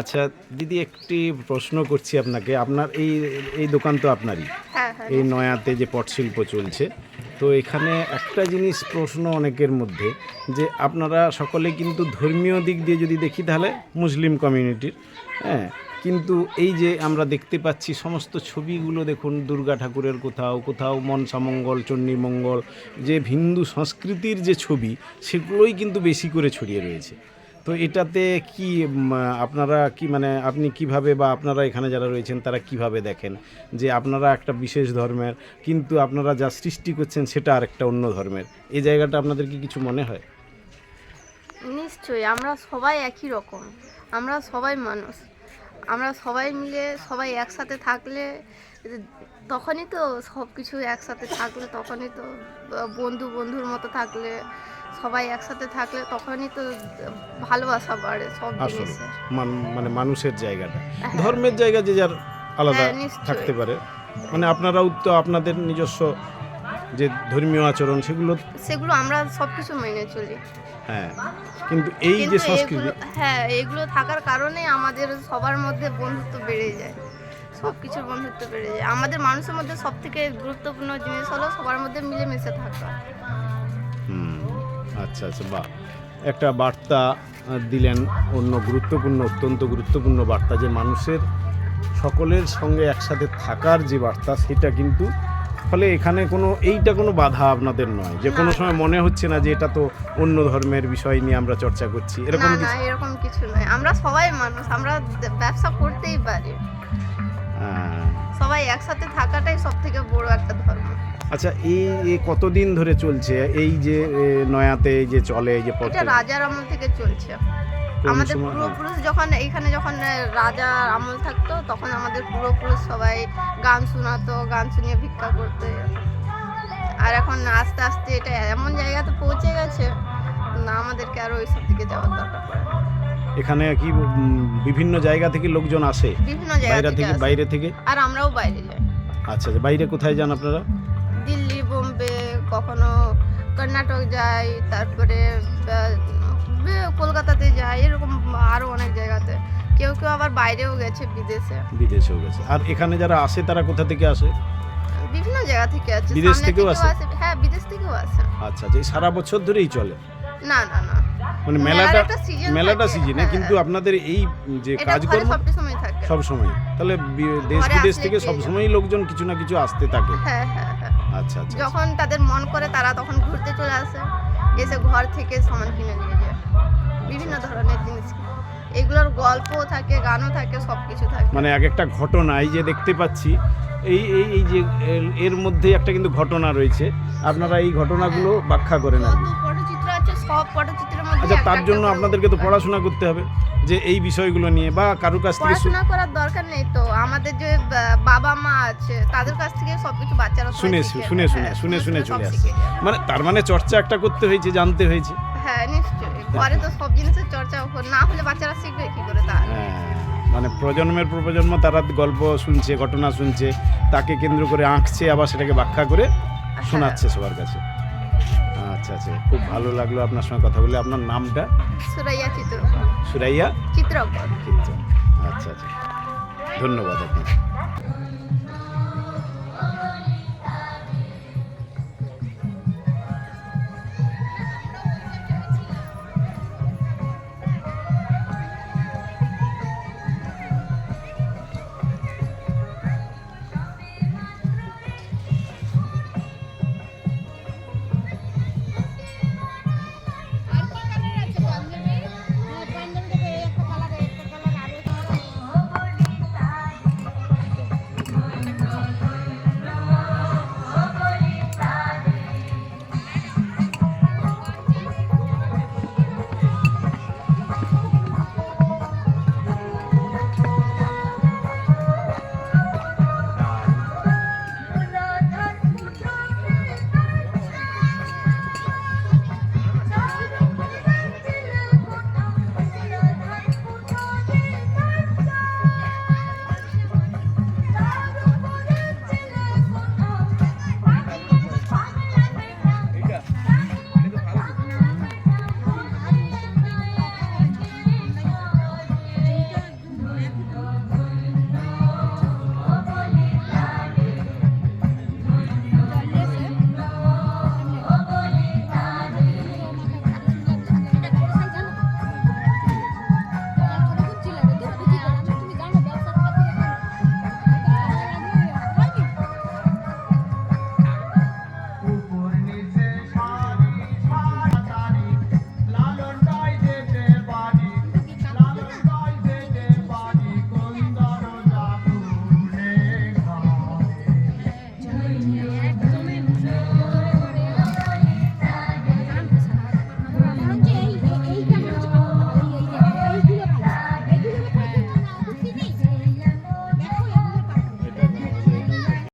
আচ্ছা দিদি একটি প্রশ্ন করছি আপনাকে। আপনার এই এই দোকান তো আপনারই। হ্যাঁ হ্যাঁ এই নয়াতে যে পটশিল্প চলছে তো এখানে একটা জিনিস প্রশ্ন অনেকের মধ্যে যে আপনারা সকলে কিন্তু ধর্মীয় দিক দিয়ে যদি দেখি তাহলে মুসলিম কমিউনিটির হ্যাঁ? কিন্তু এই যে আমরা দেখতে পাচ্ছি সমস্ত ছবিগুলো দেখুন দুর্গা ঠাকুরের কোথাও কোথাও মনসামঙ্গল চণ্ডীমঙ্গল যে হিন্দু সংস্কৃতির যে ছবি সেগুলোই কিন্তু বেশি করে ছড়িয়ে রয়েছে। তো এটাতে কি আপনারা কি মানে আপনি কীভাবে বা আপনারা এখানে যারা রয়েছেন, তারা কীভাবে দেখেন যে আপনারা একটা বিশেষ ধর্মের, কিন্তু আপনারা যা সৃষ্টি করছেন সেটা আরেকটা অন্য ধর্মের? এই জায়গাটা আপনাদের কি কিছু মনে হয়? নিশ্চয়ই, আমরা সবাই একই রকম। আমরা সবাই মানুষ। আমরা সবাই মিলে সবাই একসাথে থাকলে তখনই তো সব কিছু একসাথে থাকলে তখনই তো বন্ধু বন্ধুর মতো থাকলে সবাই একসাথে থাকলে তখনই তো ভালোবাসা বাড়ে সব জিনিসে। মানে মানুষের জায়গাটা। ধর্মের জায়গা যে যার আলাদা হ্যাঁ, থাকতে পারে। মানে আপনারাও তো আপনাদের নিজস্ব যে ধর্মীয় আচরণ সেগুলো সেগুলো আমরা সব কিছু মেনে চলি। হ্যাঁ কিন্তু এই যে সংস্কৃতি হ্যাঁ এগুলো থাকার কারণে আমাদের সবার মধ্যে বন্ধুত্ব বেড়ে যায়। সব কিছুর বন্ধুত্ব বেড়ে যায়। আমাদের মানুষের মধ্যে সব থেকে গুরুত্বপূর্ণ জিনিস হলো সবার মধ্যে মিলেমিশে থাকা। হুম আচ্ছা আচ্ছা বাহ। একটা বার্তা দিলেন অন্য গুরুত্বপূর্ণ অত্যন্ত গুরুত্বপূর্ণ বার্তা যে মানুষের সকলের সঙ্গে একসাথে থাকার যে বার্তা সেটা কিন্তু ফলে এখানে কোনো এইটা কোনো বাধা আপনাদের নয় যে কোনো সময় মনে হচ্ছে না যে এটা তো অন্য ধর্মের বিষয় নিয়ে আমরা চর্চা করছি। এরকম না এরকম কিছু নয়। আমরা সবাই মানুষ আমরা ব্যবসা করতেই পারি। হ্যাঁ। সবাই একসাথে থাকাটাই সব থেকে বড় একটা ধর্ম। আচ্ছা এই কতদিন ধরে চলছে? এই যে নয়াতে এই যে চলে এই যে রাজার আমল থেকে চলছে। আমাদের পূর্বপুরুষ যখন এইখানে যখন রাজা আমল থাকতো তখন আমাদের পূর্বপুরুষ সবাই গান শোনাতো গান শুনিয়ে ভিক্ষা করতো। আর এখন আস্তে আস্তে এটা এমন জায়গাতে পৌঁছে গেছে না আমাদেরকে আর ওইসব দিকে যাওয়ার দরকার পড়ে এখানে কি বিভিন্ন জায়গা থেকে লোকজন আসে? বিভিন্ন জায়গা বাইরে থেকে। বাইরে থেকে? আর আমরাও বাইরে যাই। আচ্ছা আচ্ছা বাইরে কোথায় যান আপনারা? দিল্লি বোম্বে কখনো কর্ণাটক যাই তারপরে কলকাতাতে যাই এরকম আরও অনেক জায়গাতে। কেউ কেউ আবার বাইরেও গেছে বিদেশে। বিদেশেও গেছে। আর এখানে যারা আসে তারা কোথা থেকে আসে? বিভিন্ন জায়গা থেকে আছে বিদেশ থেকেও আসে? হ্যাঁ বিদেশ থেকেও আসে। আচ্ছা আচ্ছা এই সারা বছর ধরেই চলে? না না না। মানে মেলাটা মেলাটা সিজনে হ্যাঁ। কিন্তু আপনাদের এই যে কাজকর্ম সব সময় থাকে। সব সময়। তাহলে দেশ বিদেশ থেকে সব যাবে। সময়ই লোকজন কিছু না কিছু আসতে থাকে। হ্যাঁ হ্যাঁ হ্যাঁ। আচ্ছা আচ্ছা যখন তাদের মন করে তারা তখন ঘুরতে চলে আসে। এসে ঘর থেকে সামান কিনে নিয়ে যায় বিভিন্ন ধরনের জিনিস। এগুলোর গল্পও থাকে গানও থাকে সব কিছু থাকে। মানে এক একটা ঘটনা এই যে দেখতে পাচ্ছি এই এই এই যে এর- মধ্যে একটা কিন্তু ঘটনা রয়েছে। আপনারা এই ঘটনাগুলো ব্যাখ্যা করেন আর পটচিত্র আছে সব পটচিত্রের মধ্যে আচ্ছা তার জন্য আপনাদেরকে তো পড়াশোনা করতে হবে যে এই বিষয়গুলো নিয়ে বা কারুর কাছ থেকে পড়াশোনা করার দরকার নেই তো। আমাদের যে বাবা মা আছে তাদের কাছ থেকে সবকিছু বাচ্চারা শুনে। শুনে শুনে হ্যাঁ, শুনে শুনে চলে যায়। মানে তার মানে চর্চা একটা করতে হয়েছে জানতে হয়েছে। হ্যাঁ নিশ্চয়ই। ঘরে তো সব জিনিসের চর্চা না হলে বাচ্চারা শিখবে কি করে তাহলে হ্যাঁ, মানে প্রজন্মের প্রজন্ম তারা গল্প শুনছে ঘটনা শুনছে তাকে কেন্দ্র করে আঁকছে আবার সেটাকে ব্যাখ্যা করে শোনাচ্ছে সবার কাছে। আচ্ছা আচ্ছা খুব ভালো লাগল আপনার সঙ্গে কথা বলে। আপনার নামটা? সুরাইয়া চিত্র সুরাইয়া চিত্রকর। আচ্ছা আচ্ছা। ধন্যবাদ আপনাকে।